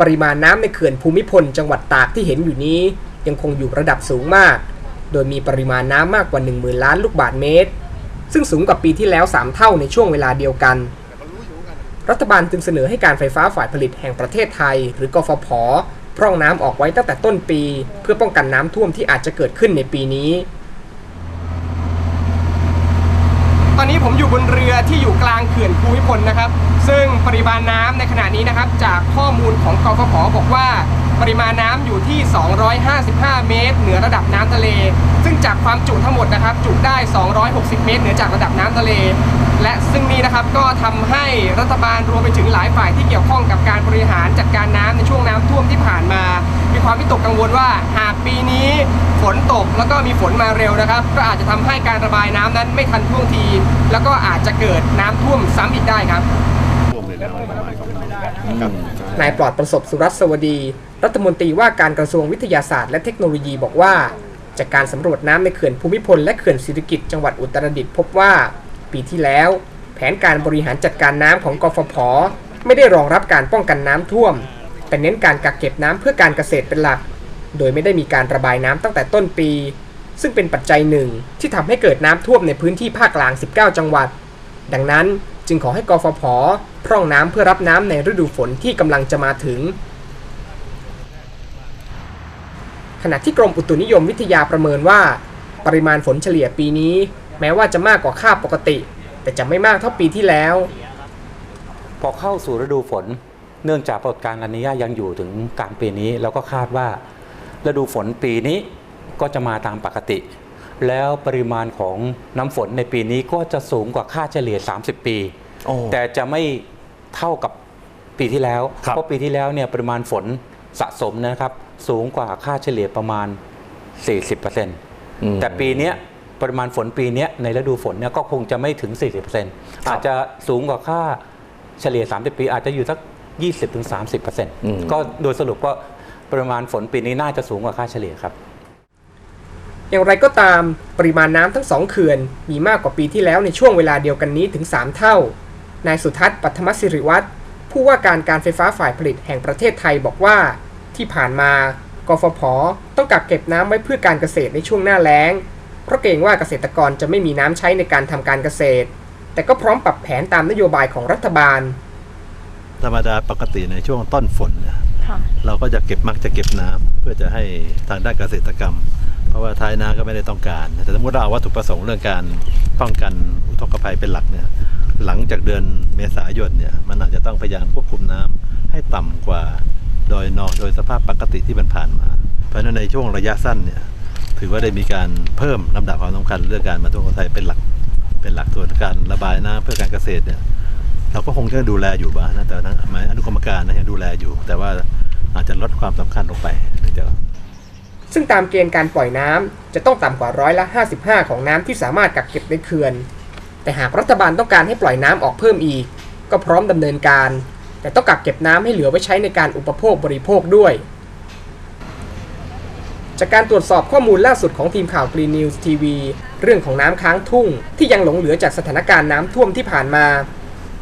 ปริมาณน้ำในเขื่อนภูมิพลจังหวัดตากที่เห็นอยู่นี้ ยังคงอยู่ระดับสูงมาก โดยมีปริมาณน้ำมากกว่า 10,000 ล้านลูกบาศก์เมตร ซึ่งสูงกว่าปีที่แล้ว 3 เท่าในช่วงเวลาเดียวกัน รัฐบาลจึงเสนอให้การไฟฟ้าฝ่ายผลิตแห่งประเทศไทย หรือกฟผพร่องน้ำออกไว้ตั้งแต่ต้นปี เพื่อป้องกันน้ำท่วมที่อาจจะเกิดขึ้นในปีนี้ ต อนนี้ผมอยู่บนเรือที่อยู่กลางเขื่อนภูมิพลนะครับ ซึ่งปริมาณน้ำในขณะนี้นะครับ จากข้อมูลของกฟผบอกว่า ปริมาณน้ำอยู่ที่ 255 เมตร เหนือระดับน้ำทะเล ซึ่งจากความจุทั้งหมดนะครับ จุได้ 260 เมตร เหนือจากระดับน้ำทะเล และซึ่งนี้นะครับก็ทำให้รัฐบาลรวมไปถึงหลายฝ่ายที่เกี่ยวข้องกับการบริหารจัดการน้ำในช่วงน้ำท่วมที่ผ่านมา ความวิตกกังวลว่าหากปีนี้ฝนตกแล้วก็มีฝนมาเร็วนะครับ ก็อาจจะทำให้การระบายน้ำนั้นไม่ทันท่วงที แล้วก็อาจจะเกิดน้ำท่วมซ้ำอีกได้ครับนายปลอดประสบสุรัตน์สวดี รัฐมนตรีว่าการกระทรวงวิทยาศาสตร์และเทคโนโลยีบอกว่า จากการสำรวจน้ำในเขื่อนภูมิพลและเขื่อนสิริกิติ์จังหวัดอุตรดิตถ์พบว่า ปีที่แล้ว แผนการบริหารจัดการน้ำของกฟผ ไม่ได้รองรับการป้องกันน้ำท่วม แต่เน้นการกักเก็บน้ำเพื่อการเกษตรเป็นหลัก โดยไม่ได้มีการระบายน้ำตั้งแต่ต้นปี ซึ่งเป็นปัจจัยหนึ่งที่ทำให้เกิดน้ำท่วมในพื้นที่ภาคกลาง 19 จังหวัด ดังนั้นจึงขอให้กฟผพร่องน้ำเพื่อรับน้ำในฤดูฝนที่กำลังจะมาถึง ขณะที่กรมอุตุนิยมวิทยาประเมินว่า ปริมาณฝนเฉลี่ยปีนี้ แม้ว่าจะมากกว่าค่าปกติ แต่จะไม่มากเท่าปีที่แล้ว พอเข้าสู่ฤดูฝน เนื่องจากปรากฏการณ์ลานิญายังอยู่ถึงกลางปีนี้ แล้วก็คาดว่าฤดูฝนปีนี้ก็จะมาตามปกติ แล้วปริมาณของน้ำฝนในปีนี้ก็จะสูงกว่าค่าเฉลี่ย 30 ปีโอ้แต่จะไม่เท่ากับปีที่แล้วครับเพราะปีที่แล้วเนี่ยปริมาณฝนสะสมนะครับสูงกว่าค่าเฉลี่ยประมาณ 40%แต่ปีเนี้ยปริมาณฝนปีเนี้ยในฤดูฝนเนี่ยก็คงจะไม่ถึง 40%อาจจะสูงกว่าค่าเฉลี่ย 30 ปีอาจจะอยู่สัก 20-30%ก็โดยสรุปก็ปริมาณฝนปีนี้น่าจะสูงกว่าค่าเฉลี่ยครับอย่างไรก็ตามปริมาณน้ำทั้งสองเขื่อน มีมากกว่าปีที่แล้วในช่วงเวลาเดียวกันนี้ถึง 3 เท่า นายสุทัศน์ปัทมศิริวัตรผู้ว่าการการไฟฟ้าฝ่ายผลิตแห่งประเทศไทยบอกว่า ที่ผ่านมากฟผ ต้องกักเก็บน้ำไว้เพื่อการเกษตรในช่วงหน้าแล้ง เพราะเกรงว่าเกษตรกรจะไม่มีน้ำใช้ในการทำการเกษตร แต่ก็พร้อมปรับแผนตามนโยบายของรัฐบาล ธรรมดาปกติในช่วงต้นฝนเนี่ยค่ะเราก็จะเก็บมักจะเก็บน้ำเพื่อจะให้ทางด้านเกษตรกรรม เพราะว่าท้ายนาก็ไม่ได้ต้องการแต่สมมติเราเอาวัตถุประสงค์เรื่องการป้องกันอุทกภัยเป็นหลักเนี่ยหลังจากเดือนเมษายนเนี่ยมันอาจจะต้องพยายามควบคุมน้ำให้ต่ำกว่าโดยนอโดยสภาพปกติที่มันผ่านมา เพราะฉะนั้นในช่วงระยะสั้นเนี่ยถือว่าได้มีการเพิ่มลำดับความสำคัญเรื่องการบรรเทาอุทกภัยเป็นหลัก เป็นหลักส่วนการระบายน้ำเพื่อการเกษตรเนี่ย เราก็คงจะดูแลอยู่บ้างนะแต่นะหมายอนุกรรมการนะยังดูแลอยู่ แต่ว่าอาจจะลดความสำคัญลงไปเนื่องจากซึ่งตามเกณฑ์การปล่อยน้ำจะต้องต่ำกว่าร้อยละ 55 ของน้ำที่สามารถกักเก็บในเขื่อน แต่หากรัฐบาลต้องการให้ปล่อยน้ำออกเพิ่มอีก ก็พร้อมดำเนินการ แต่ต้องกักเก็บน้ำให้เหลือไว้ใช้ในการอุปโภคบริโภคด้วย จากการตรวจสอบข้อมูลล่าสุดของทีมข่าว Green News TV เรื่องของน้ำค้างทุ่งที่ยังหลงเหลือจากสถานการณ์น้ำท่วมที่ผ่านมา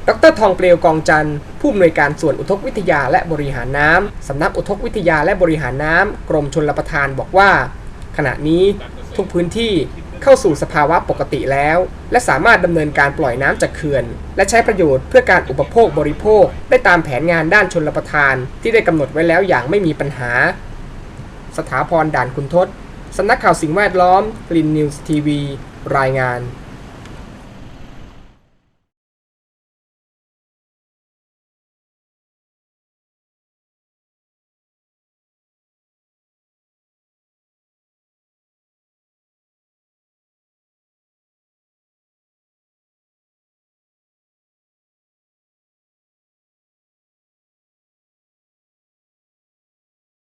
ดรทองเปลวกองจันทร์ผู้อำนวยการส่วนอุทกวิทยาและบริหารน้ำสำนักอุทกวิทยาและบริหารน้ำกรมชลประทานบอกว่า ขณะนี้ทุกพื้นที่เข้าสู่สภาวะปกติแล้ว และสามารถดำเนินการปล่อยน้ำจากเขื่อน และใช้ประโยชน์เพื่อการอุปโภคบริโภค ได้ตามแผนงานด้านชลประทาน ที่ได้กำหนดไว้แล้วอย่างไม่มีปัญหา สถาพรด่านคุณทศสำนักข่าวสิ่งแวดล้อม Green News TV รายงาน